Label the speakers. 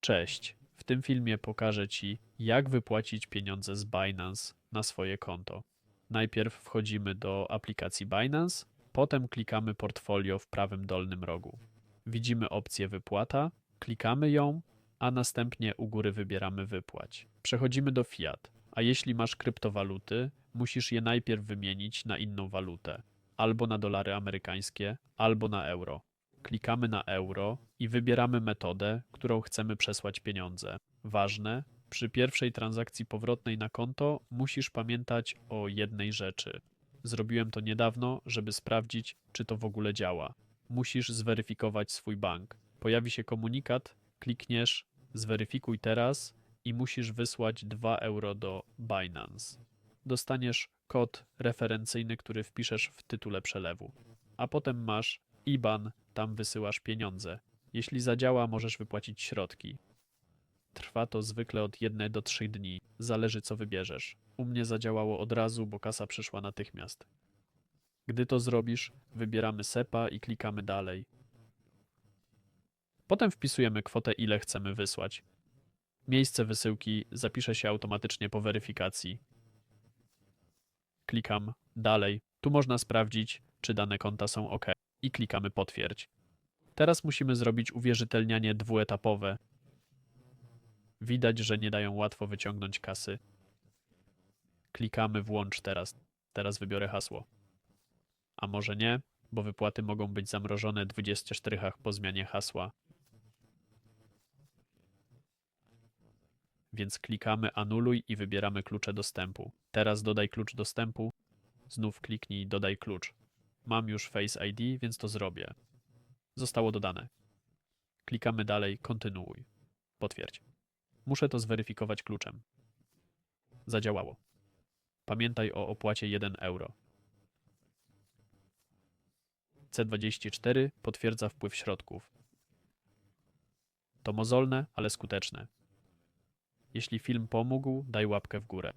Speaker 1: Cześć. W tym filmie pokażę Ci, jak wypłacić pieniądze z Binance na swoje konto. Najpierw wchodzimy do aplikacji Binance, potem klikamy portfolio w prawym dolnym rogu. Widzimy opcję wypłata, klikamy ją, a następnie u góry wybieramy wypłać. Przechodzimy do fiat, a jeśli masz kryptowaluty, musisz je najpierw wymienić na inną walutę, albo na dolary amerykańskie, albo na euro. Klikamy na euro i wybieramy metodę, którą chcemy przesłać pieniądze. Ważne, przy pierwszej transakcji powrotnej na konto musisz pamiętać o jednej rzeczy. Zrobiłem to niedawno, żeby sprawdzić, czy to w ogóle działa. Musisz zweryfikować swój bank. Pojawi się komunikat, klikniesz zweryfikuj teraz i musisz wysłać 2 euro do Binance. Dostaniesz kod referencyjny, który wpiszesz w tytule przelewu. A potem masz IBAN, tam wysyłasz pieniądze. Jeśli zadziała, możesz wypłacić środki. Trwa to zwykle od 1 do 3 dni, zależy co wybierzesz. U mnie zadziałało od razu, bo kasa przyszła natychmiast. Gdy to zrobisz, wybieramy SEPA i klikamy dalej. Potem wpisujemy kwotę, ile chcemy wysłać. Miejsce wysyłki zapisze się automatycznie po weryfikacji. Klikam dalej. Tu można sprawdzić, czy dane konta są OK i klikamy potwierdź. Teraz musimy zrobić uwierzytelnianie dwuetapowe. Widać, że nie dają łatwo wyciągnąć kasy. Klikamy włącz teraz. Teraz wybiorę hasło. A może nie, bo wypłaty mogą być zamrożone 24 po zmianie hasła. Więc klikamy anuluj i wybieramy klucze dostępu. Teraz dodaj klucz dostępu. Znów kliknij dodaj klucz. Mam już Face ID, więc to zrobię. Zostało dodane. Klikamy dalej kontynuuj. Potwierdź. Muszę to zweryfikować kluczem. Zadziałało. Pamiętaj o opłacie 1 euro. C24 potwierdza wpływ środków. To mozolne, ale skuteczne. Jeśli film pomógł, daj łapkę w górę.